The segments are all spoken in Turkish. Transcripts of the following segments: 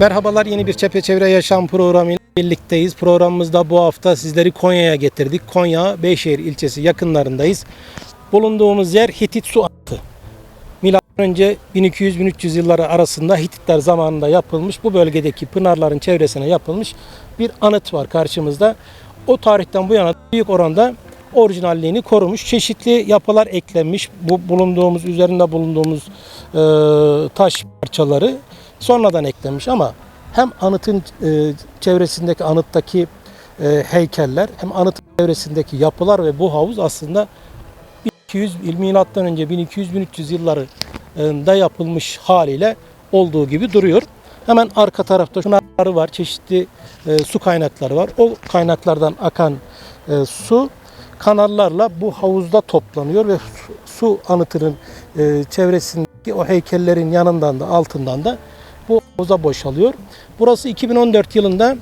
Merhabalar yeni bir Çepeçevre Yaşam programıyla birlikteyiz. Programımızda bu hafta sizleri Konya'ya getirdik. Konya Beyşehir ilçesi yakınlarındayız. Bulunduğumuz yer Hitit su altı. Milattan önce 1200-1300 yılları arasında Hititler zamanında yapılmış bu bölgedeki pınarların çevresine yapılmış bir anıt var karşımızda. O tarihten bu yana büyük oranda orijinalliğini korumuş. Çeşitli yapılar eklenmiş. Bu bulunduğumuz üzerinde bulunduğumuz e, taş parçaları sonradan eklenmiş ama hem anıtın e, çevresindeki anıttaki e, heykeller hem anıtın çevresindeki yapılar ve bu havuz aslında 1200 milattan önce 1200-1300 yıllarında yapılmış haliyle olduğu gibi duruyor. Hemen arka tarafta şunları var. Çeşitli e, su kaynakları var. O kaynaklardan akan e, su kanallarla bu havuzda toplanıyor ve su, anıtının e, çevresindeki o heykellerin yanından da altından da bu havuza boşalıyor. Burası 2014 yılında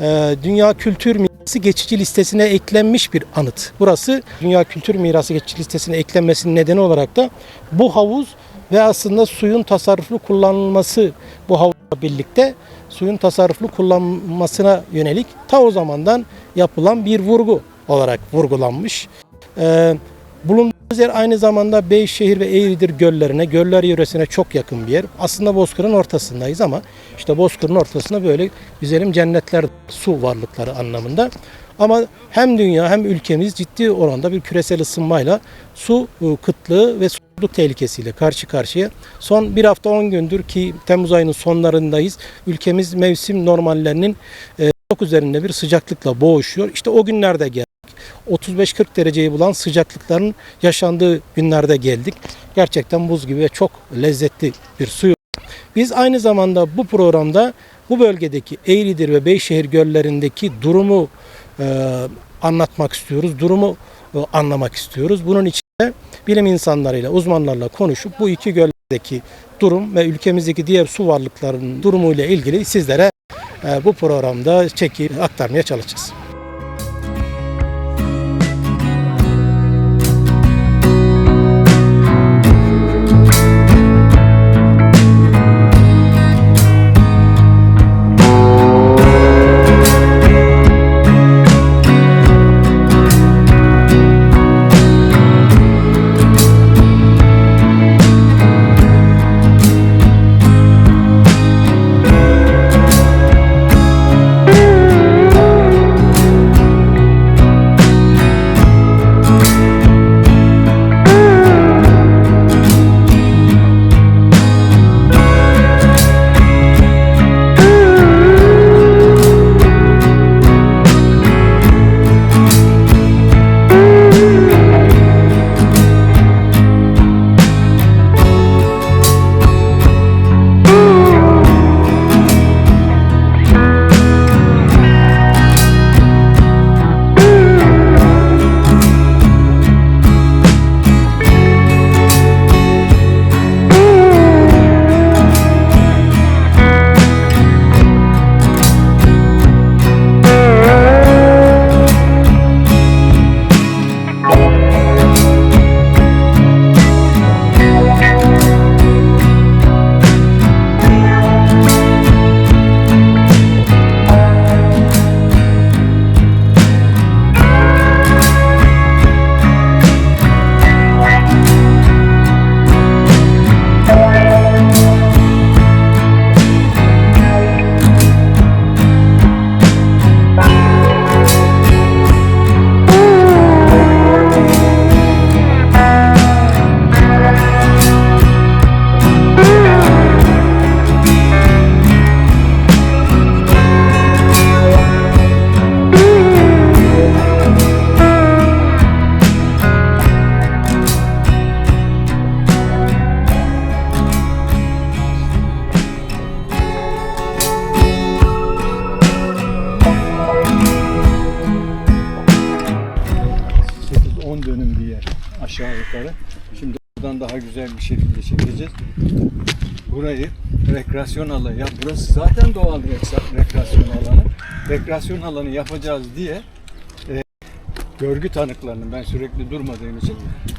e, Dünya Kültür Mirası geçici listesine eklenmiş bir anıt. Burası Dünya Kültür Mirası geçici listesine eklenmesinin nedeni olarak da bu havuz ve aslında suyun tasarruflu kullanılması bu havuzla birlikte suyun tasarruflu kullanılmasına yönelik ta o zamandan yapılan bir vurgu olarak vurgulanmış. Ee, bulunduğumuz yer aynı zamanda Beyşehir ve Eğridir göllerine, göller yöresine çok yakın bir yer. Aslında Bozkır'ın ortasındayız ama işte Bozkır'ın ortasında böyle güzelim cennetler, su varlıkları anlamında. Ama hem dünya hem ülkemiz ciddi oranda bir küresel ısınmayla su e, kıtlığı ve sululuk tehlikesiyle karşı karşıya. Son bir hafta 10 gündür ki Temmuz ayının sonlarındayız. Ülkemiz mevsim normallerinin e, çok üzerinde bir sıcaklıkla boğuşuyor. İşte o günlerde geldik. 35-40 dereceyi bulan sıcaklıkların yaşandığı günlerde geldik. Gerçekten buz gibi ve çok lezzetli bir suyu. Biz aynı zamanda bu programda bu bölgedeki Eğridir ve Beyşehir göllerindeki durumu e, anlatmak istiyoruz. Durumu e, anlamak istiyoruz. Bunun için de bilim insanlarıyla, uzmanlarla konuşup bu iki göldeki durum ve ülkemizdeki diğer su varlıklarının durumuyla ilgili sizlere bu programda çekip aktarmaya çalışacağız. Rekreasyon alanı ya burası zaten doğal rekreasyon alanı. Rekreasyon alanı yapacağız diye e, görgü tanıklarını ben sürekli durmadığım için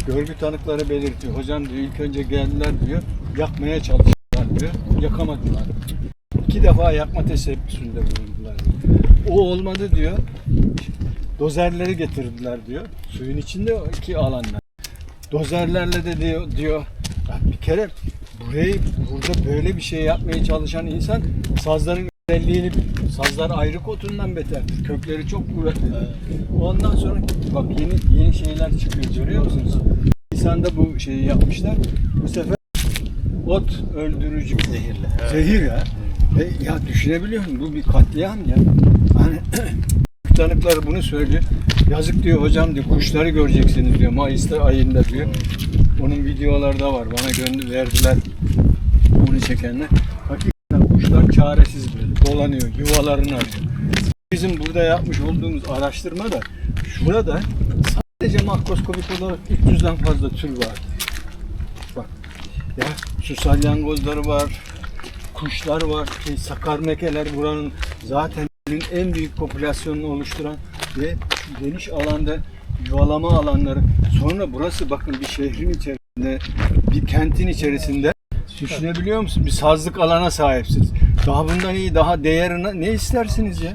görgü tanıkları belirtiyor. Hocam diyor ilk önce geldiler diyor yakmaya çalıştılar diyor. Yakamadılar. iki defa yapma teşebbüsünde bulundular. O olmadı diyor. Dozerleri getirdiler diyor. Suyun içinde o iki alanlar. Dozerlerle de diyor, diyor "Ya bir kere burayı burada böyle bir şey yapmaya çalışan insan sazların özelliğini sazlar ayrı kotundan beter. Kökleri çok kuvvetli. Ondan sonra bak yeni yeni şeyler çıkıyor görüyor musunuz? İnsanda bu şeyi yapmışlar. Bu sefer ot öldürücü zehirli. Zehir ya. E, ya düşünebiliyor musun? Bu bir katliam ya. Hani tanıklar bunu söylüyor. Yazık diyor hocam diyor kuşları göreceksiniz diyor Mayıs'ta ayında diyor. Onun videoları da var. Bana gönder verdiler. Bunu çekenler. Hakikaten kuşlar çaresiz böyle dolanıyor. Yuvalarını arıyor. Bizim burada yapmış olduğumuz araştırma da şurada sadece makroskopik olarak 300'den fazla tür var. Bak ya su salyangozları var, kuşlar var, şey, sakar mekeler buranın zaten en büyük popülasyonunu oluşturan ve geniş alanda yuvalama alanları. Sonra burası bakın bir şehrin içerisinde, bir kentin içerisinde düşünebiliyor musun? Bir sazlık alana sahipsiniz. Daha bundan iyi, daha değerine ne istersiniz ya?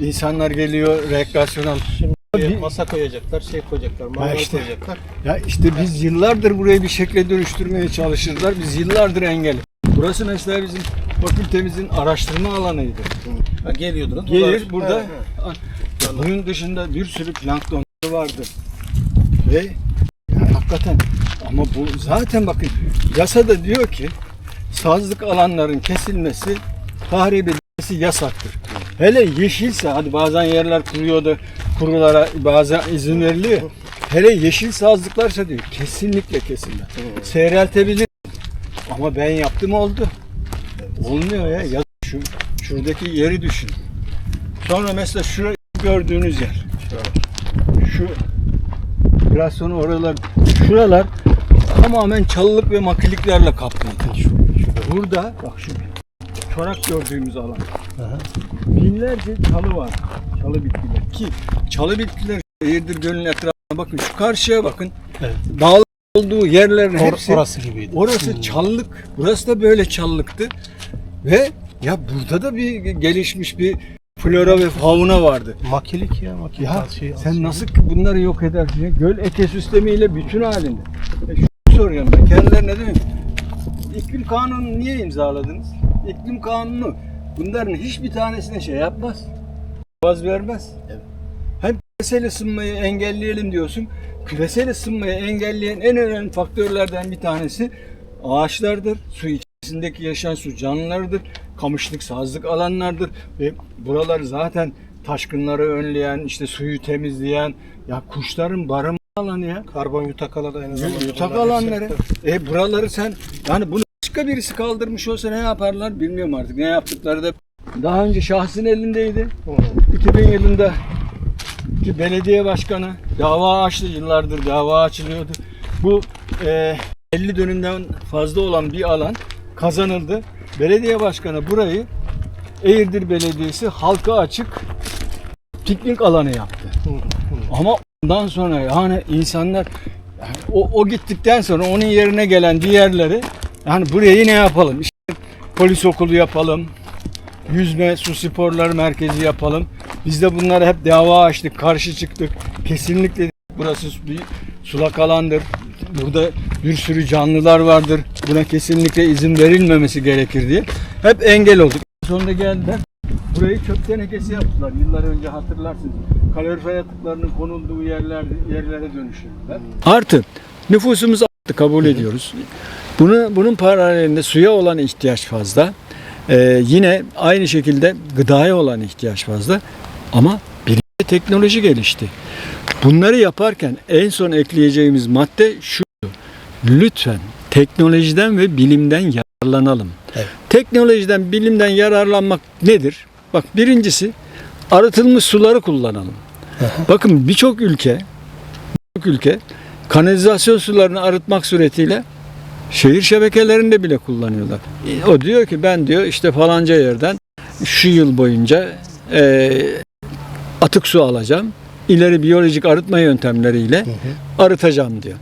İnsanlar geliyor, rekreasyonel. Şimdi Bir- masa koyacaklar, şey koyacaklar, mangal işte. koyacaklar. Ya işte biz yıllardır burayı bir şekle dönüştürmeye çalışırlar. Biz yıllardır engel. Burası mesela bizim fakültemizin araştırma alanıydı. Ha, geliyordur. Gelir burada. He, he. Bunun dışında bir sürü plankton vardı. Ve yani hakikaten ama bu zaten bakın yasada diyor ki sazlık alanların kesilmesi, tahrip edilmesi yasaktır. Hele yeşilse hadi bazen yerler kuruyordu, kurulara bazen izin veriliyor. Hele yeşil sazlıklarsa diyor kesinlikle kesilmez. Seyreltebilir. Ama ben yaptım oldu. Olmuyor ya. ya şu, şuradaki yeri düşün. Sonra mesela şu gördüğünüz yer. Şu biraz sonra oralar şuralar tamamen çalılık ve makiliklerle kaplıydı. Burada bak şu çorak gördüğümüz alan. Aha. Binlerce çalı var. Çalı bitkiler. Ki çalı bitkiler şehirdir gölün etrafına bakın. Şu karşıya bakın. Evet. Dağlık olduğu yerlerin Or- hepsi orası gibiydi. Orası çalılık. Burası da böyle çalılıktı. Ve ya burada da bir gelişmiş bir flora ve fauna vardı. Makilik ya, makilik. Ya şey, sen nasıl ki bunları yok edersin? ya? Göl ekosistemiyle bütün halinde. E şunu soruyorum ben kendilerine değil mi? İklim kanunu niye imzaladınız? İklim kanunu bunların hiçbir tanesine şey yapmaz. Vaz vermez. Evet. Hem küresel ısınmayı engelleyelim diyorsun. Küresel ısınmayı engelleyen en önemli faktörlerden bir tanesi ağaçlardır. Su içerisindeki yaşayan su canlılardır. Kamışlık, sazlık alanlardır. Ve buralar zaten taşkınları önleyen, işte suyu temizleyen, ya kuşların barınma alanı ya. Karbon yutak alanı aynı zamanda. Yutak alanları. E buraları sen yani bunu başka birisi kaldırmış olsa ne yaparlar bilmiyorum artık. Ne yaptıkları da daha önce şahsın elindeydi. Hı. 2000 yılında ki belediye başkanı dava açtı yıllardır dava açılıyordu. Bu e, 50 dönümden fazla olan bir alan kazanıldı. Belediye başkanı burayı Eğirdir Belediyesi halka açık piknik alanı yaptı. Ama ondan sonra yani insanlar yani o, o gittikten sonra onun yerine gelen diğerleri yani burayı ne yapalım? İşte polis okulu yapalım. Yüzme, su sporları merkezi yapalım. Biz de bunlara hep dava açtık, karşı çıktık. Kesinlikle burası bir sulak alandır. Burada bir sürü canlılar vardır. Buna kesinlikle izin verilmemesi gerekir diye. Hep engel olduk. Sonunda geldiler. Burayı çöp tenekesi yaptılar. Yıllar önce hatırlarsınız. Kalorifer atıklarının konulduğu yerler, yerlere dönüştürdüler. Artı nüfusumuz arttı kabul ediyoruz. Bunu, bunun paralelinde suya olan ihtiyaç fazla. Ee, yine aynı şekilde gıdaya olan ihtiyaç fazla. Ama bilim ve teknoloji gelişti. Bunları yaparken en son ekleyeceğimiz madde şu. Lütfen teknolojiden ve bilimden yararlanalım. Evet. Teknolojiden, bilimden yararlanmak nedir? Bak birincisi arıtılmış suları kullanalım. Bakın birçok ülke birçok ülke kanalizasyon sularını arıtmak suretiyle şehir şebekelerinde bile kullanıyorlar. E, O diyor ki ben diyor işte falanca yerden şu yıl boyunca e, atık su alacağım. İleri biyolojik arıtma yöntemleriyle Hı hı. arıtacağım diyor.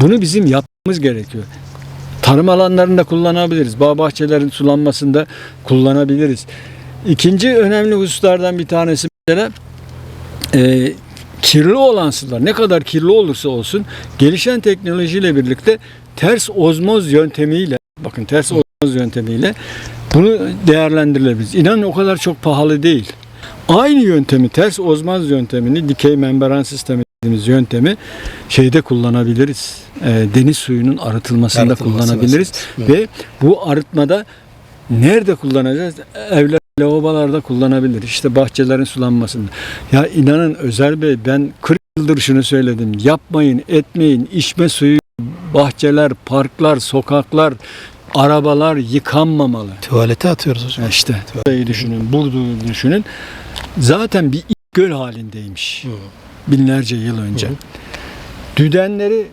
Bunu bizim yapmamız gerekiyor. tarım alanlarında kullanabiliriz. Bağ bahçelerin sulanmasında kullanabiliriz. İkinci önemli hususlardan bir tanesi mesela e, kirli olan sular ne kadar kirli olursa olsun gelişen teknolojiyle birlikte ters ozmoz yöntemiyle bakın ters ozmoz yöntemiyle bunu değerlendirilebilir. İnanın o kadar çok pahalı değil. Aynı yöntemi ters ozmoz yöntemini dikey membran sistemi dediğimiz yöntemi şeyde kullanabiliriz. E, deniz suyunun arıtılmasında Arıtılması kullanabiliriz meselesi. ve bu arıtmada nerede kullanacağız? Evler lavabolarda kullanabilir. İşte bahçelerin sulanmasında. Ya inanın Özel Bey ben 40 yıldır şunu söyledim. Yapmayın, etmeyin. içme suyu, bahçeler, parklar, sokaklar, arabalar yıkanmamalı. Tuvalete atıyoruz hocam. Ya işte burayı düşünün, Burdur'u düşünün. Zaten bir göl halindeymiş. Binlerce yıl önce. Düdenleri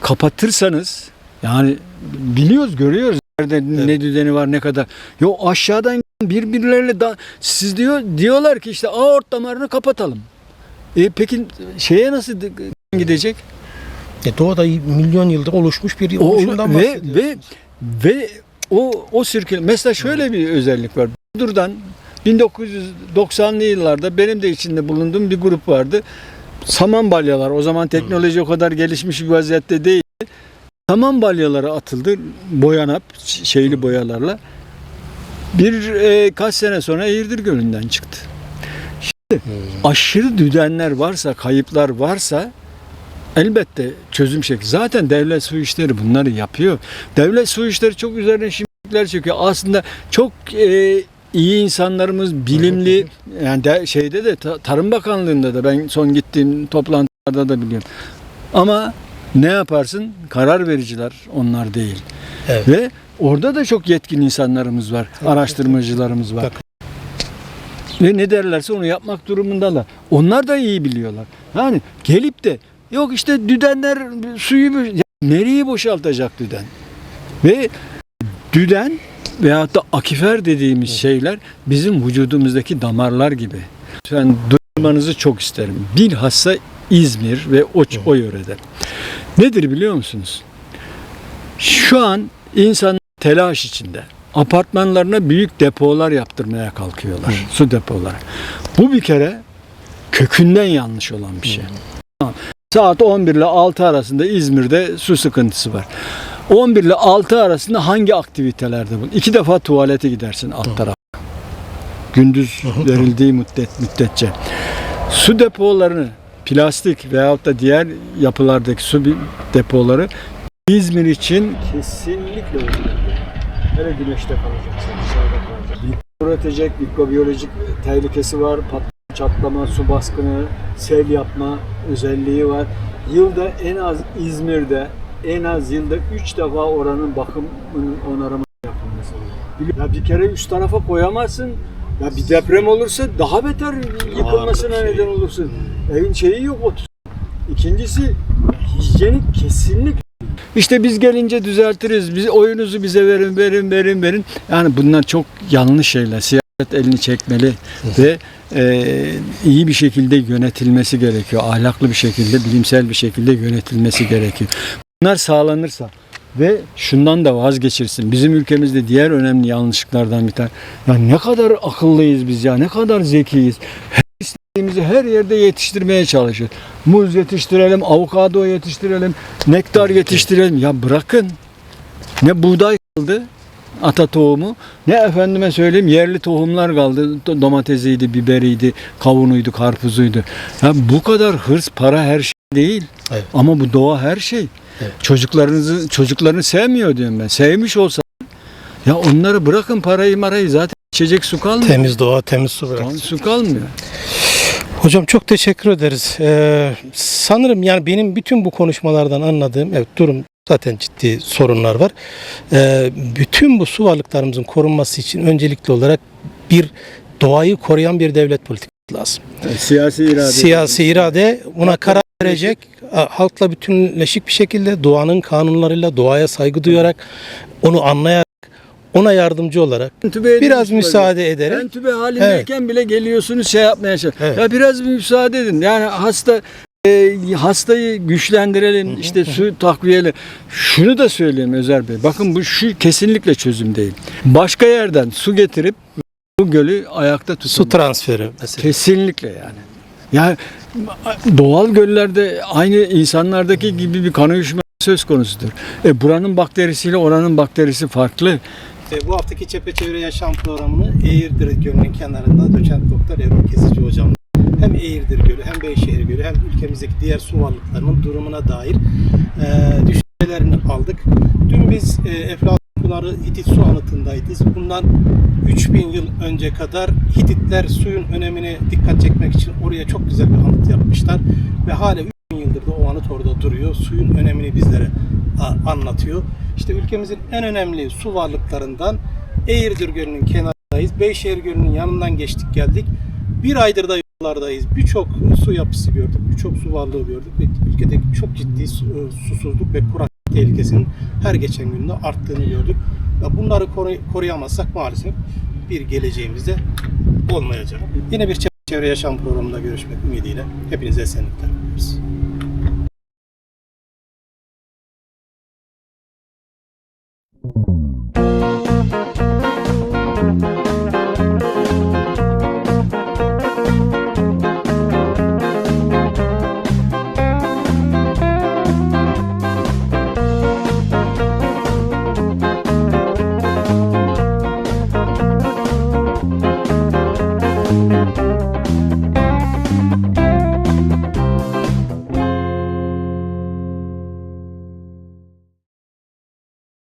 kapatırsanız yani biliyoruz, görüyoruz nerede ne düzeni var ne kadar. Yo aşağıdan birbirleriyle da siz diyor diyorlar ki işte aort damarını kapatalım. E peki şeye nasıl gidecek? E, doğada milyon yıldır oluşmuş bir oluşumdan ve ve ve o o sirkül mesela şöyle bir özellik var. Burdur'dan 1990'lı yıllarda benim de içinde bulunduğum bir grup vardı. Saman balyalar o zaman teknoloji o kadar gelişmiş bir vaziyette değil. Saman balyaları atıldı boyanıp şeyli boyalarla. Bir e, kaç sene sonra Eğirdir Gölü'nden çıktı. Şimdi aşırı düdenler varsa, kayıplar varsa elbette çözüm şekli. Zaten devlet su işleri bunları yapıyor. Devlet su işleri çok üzerine şimdilikler çekiyor. Aslında çok e, iyi insanlarımız, bilimli yani de, şeyde de Ta- Tarım Bakanlığı'nda da ben son gittiğim toplantılarda da biliyorum. Ama ne yaparsın? Karar vericiler onlar değil. Evet. Ve orada da çok yetkin insanlarımız var, araştırmacılarımız var. Bak. Ve ne derlerse onu yapmak durumundalar. Onlar da iyi biliyorlar. Yani gelip de yok işte düdenler suyu ya nereyi boşaltacak düden? Ve düden veyahut da akifer dediğimiz şeyler bizim vücudumuzdaki damarlar gibi. Ben duymanızı çok isterim. Bilhassa İzmir ve o, o yörede. Nedir biliyor musunuz? Şu an insan telaş içinde. Apartmanlarına büyük depolar yaptırmaya kalkıyorlar. Su depoları. Bu bir kere kökünden yanlış olan bir şey. Tamam. Saat 11 ile 6 arasında İzmir'de su sıkıntısı var. 11 ile 6 arasında hangi aktivitelerde bu? İki defa tuvalete gidersin alt taraf. Gündüz verildiği müddet müddetçe. Su depolarını plastik veyahut da diğer yapılardaki su depoları İzmir için kesinlikle uygun. Hele güneşte kalacaksa, dışarıda kalacak. Mikro üretecek, mikrobiyolojik tehlikesi var. Patlama, çatlama, su baskını, sel yapma özelliği var. Yılda en az İzmir'de en az yılda 3 defa oranın bakımının onarımı yapılması. Ya bir kere üst tarafa koyamazsın. Ya bir deprem olursa daha beter yıkılmasına şey. neden olursun. Evin şeyi yok otur. İkincisi hijyenik kesinlikle işte biz gelince düzeltiriz. Biz oyunuzu bize verin, verin, verin, verin. Yani bunlar çok yanlış şeyler. Siyaset elini çekmeli ve e, iyi bir şekilde yönetilmesi gerekiyor. Ahlaklı bir şekilde, bilimsel bir şekilde yönetilmesi gerekiyor. Bunlar sağlanırsa ve şundan da vazgeçirsin. Bizim ülkemizde diğer önemli yanlışlıklardan bir tane. Ya ne kadar akıllıyız biz ya, ne kadar zekiyiz. Her istediğimizi her yerde yetiştirmeye çalışıyoruz. Muz yetiştirelim, avokado yetiştirelim, nektar yetiştirelim. Ya bırakın. Ne buğday kaldı, ata tohumu, ne efendime söyleyeyim yerli tohumlar kaldı. Do- Domatesiydi, biberiydi, kavunuydu, karpuzuydu. Ya bu kadar hırs, para her şey değil. Evet. Ama bu doğa her şey. Evet. Çocuklarınızı çocuklarını sevmiyor diyorum ben. Sevmiş olsa ya onları bırakın parayı marayı zaten içecek su kalmıyor. Temiz doğa, temiz su bırak. Su kalmıyor. Hocam çok teşekkür ederiz. Ee, sanırım yani benim bütün bu konuşmalardan anladığım evet durum zaten ciddi sorunlar var. Ee, bütün bu su varlıklarımızın korunması için öncelikli olarak bir doğayı koruyan bir devlet politikası lazım. Siyasi irade. Siyasi irade buna karar verecek, halkla bütünleşik bir şekilde doğanın kanunlarıyla doğaya saygı duyarak onu anlayarak ona yardımcı olarak Entübe biraz müsaade ederek Entübe halindeyken bile geliyorsunuz şey yapmaya çalışıyorsunuz. Evet. Ya biraz bir müsaade edin. Yani hasta e, hastayı güçlendirelim, işte su takviyeli. Şunu da söyleyeyim Özer Bey. Bakın bu şu kesinlikle çözüm değil. Başka yerden su getirip bu gölü ayakta tutun. Su transferi mesela. Kesinlikle yani. Ya doğal göllerde aynı insanlardaki gibi bir kan söz konusudur. E buranın bakterisiyle oranın bakterisi farklı. E, bu haftaki Çepeçevre Yaşam programını Eğirdir Gölü'nün kenarında doçent doktor Erol Kesici hocam hem Eğirdir Gölü hem Beyşehir Gölü hem ülkemizdeki diğer su varlıklarının durumuna dair e, düşüncelerini aldık. Dün biz e, Eflatun Pınarı Hitit su anıtındaydık. Bundan 3000 yıl önce kadar Hititler suyun önemine dikkat çekmek için oraya çok güzel bir anıt yapmışlar ve hala 3000 yıldır da o anıt orada duruyor. Suyun önemini bizlere anlatıyor. İşte ülkemizin en önemli su varlıklarından Eğirdir Gölü'nün kenarındayız. Beyşehir Gölü'nün yanından geçtik geldik. Bir aydır da yollardayız. Birçok su yapısı gördük. Birçok su varlığı gördük. Ülkedeki çok ciddi e, susuzluk ve kurak tehlikesinin her geçen günde arttığını gördük. Ve bunları koru- koruyamazsak maalesef bir geleceğimizde olmayacak. Yine bir çevre yaşam programında görüşmek ümidiyle hepinize esenlikler diliyoruz.